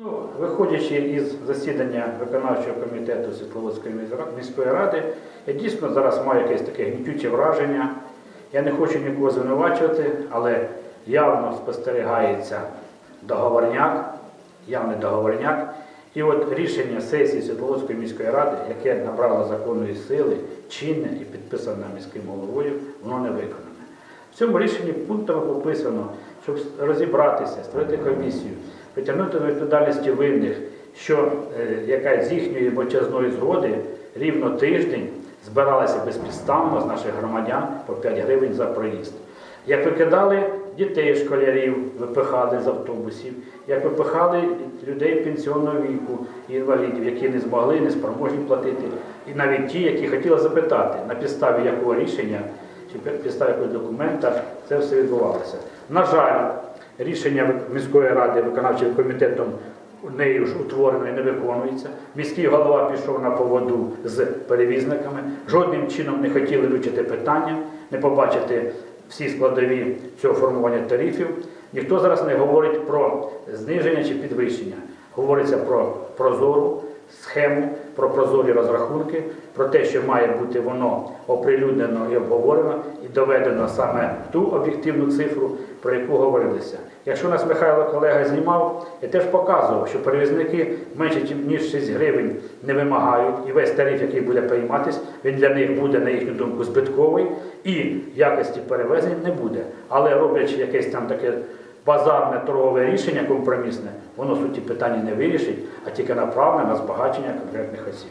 Ну, виходячи із засідання виконавчого комітету Світловодської міської ради, я дійсно зараз маю якесь таке гнітюче враження. Я не хочу нікого звинувачувати, але явно спостерігається договорняк, явний договорняк. І от рішення сесії Світловодської міської ради, яке набрало законної сили, чинне і підписане міським головою, воно не виконане. В цьому рішенні пунктами прописано, щоб розібратися, створити комісію, притягнути до відповідальності винних, що е, яка з їхньої мовчазної згоди рівно тиждень збиралася безпідставно з наших громадян по 5 гривень за проїзд. Як викидали дітей школярів, випихали з автобусів, як випихали людей пенсіонного віку, і інвалідів, які не змогли, не спроможні платити, і навіть ті, які хотіли запитати, на підставі якого рішення чи під підставі якогось документа це все відбувалося. На жаль, рішення міської ради виконавчим комітетом нею ж утворено і не виконується. Міський голова пішов на поводу з перевізниками, жодним чином не хотіли вивчити питання, не побачити всі складові цього формування тарифів. Ніхто зараз не говорить про зниження чи підвищення. Говориться про прозору схему, про прозорі розрахунки, про те, що має бути воно оприлюднено і обговорено, і доведено саме ту об'єктивну цифру, про яку говорилися. Якщо нас Михайло колега знімав, я теж показував, що перевізники менше ніж 6 гривень не вимагають, і весь тариф, який буде прийматись, він для них буде, на їхню думку, збитковий, і якості перевезень не буде. Але роблячи якесь там таке базарне торгове рішення компромісне, воно суті питання не вирішить, а тільки направлене на збагачення конкретних осіб.